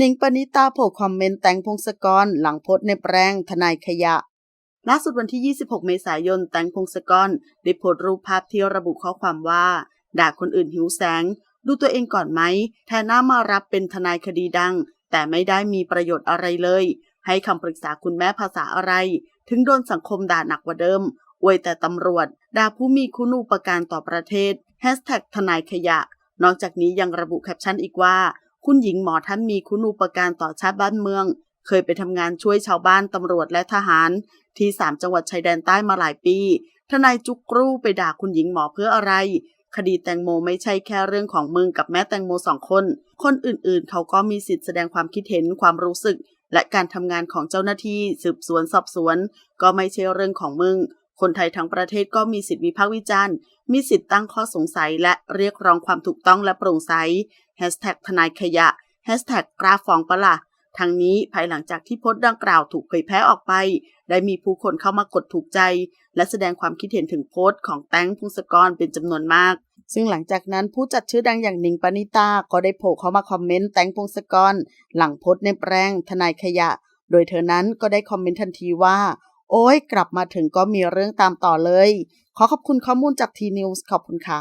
หนิงปณิตาโผล่คอมเมนต์แตงพงศกรหลังโพสในแปลงทนายขยะล่าสุดวันที่ 26 เมษายน แตงพงศกรได้โพสต์รูปภาพที่ระบุข้อความว่า ด่าคนอื่นหิวแสง ดูตัวเองก่อนไหม แทนหน้ามารับเป็นทนายคดีดัง แต่ไม่ได้มีประโยชน์อะไรเลย ให้คำปรึกษาคุณแม่ภาษาอะไร ถึงโดนสังคมด่าหนักกว่าเดิม อวยแต่ตำรวจ ด่าผู้มีคุณูปการต่อประเทศแฮชแท็กทนายขยะ นอกจากนี้ยังระบุแคปชั่นอีกว่า คุณหญิงหมอท่านมีคุณูปการต่อชาติบ้านเมือง เคยไปทำงานช่วยชาวบ้านตำรวจและทหาร ที่สามจังหวัดชายแดนใต้มาหลายปี ทนายจุกรูไปด่าคุณหญิงหมอเพื่ออะไร คดีแตงโมไม่ใช่แค่เรื่องของมึงกับแม่แตงโมสองคน คนอื่นๆ เขาก็มีสิทธิ์แสดงความคิดเห็นความรู้สึก และการทำงานของเจ้าหน้าที่สืบสวนสอบสวน ก็ไม่ใช่เรื่องของมึง คนไทยทั้งประเทศก็มีสิทธิวิพากษ์วิจารณ์ มีสิทธิตั้งข้อสงสัยและเรียกร้องความถูกต้องและโปร่งใสแฮชแท็กทนายขยะแฮชแท็กกราฟองปะละ่ะทั้งนี้ภายหลังจากที่โพสต์ดังกล่าวถูกเผยแพร่ออกไป ได้มีผู้คนเข้ามากดถูกใจ และแสดงความคิดเห็นถึงโพสต์ของแตงพงศกรเป็นจำนวนมาก ซึ่งหลังจากนั้นผู้จัดชื่อดังอย่างหนิงปณิตา ก็ได้โผล่เข้ามาคอมเมนต์แตงพงศกร หลังโพสต์ในแปลงทนายขยะ โดยเธอนั้นก็ได้คอมเมนต์ทันทีว่า โอ้ยกลับมาถึงก็มีเรื่องตามต่อเลย ขอขอบคุณข้อมูลจากทีนิวส์ขอบคุณค่ะ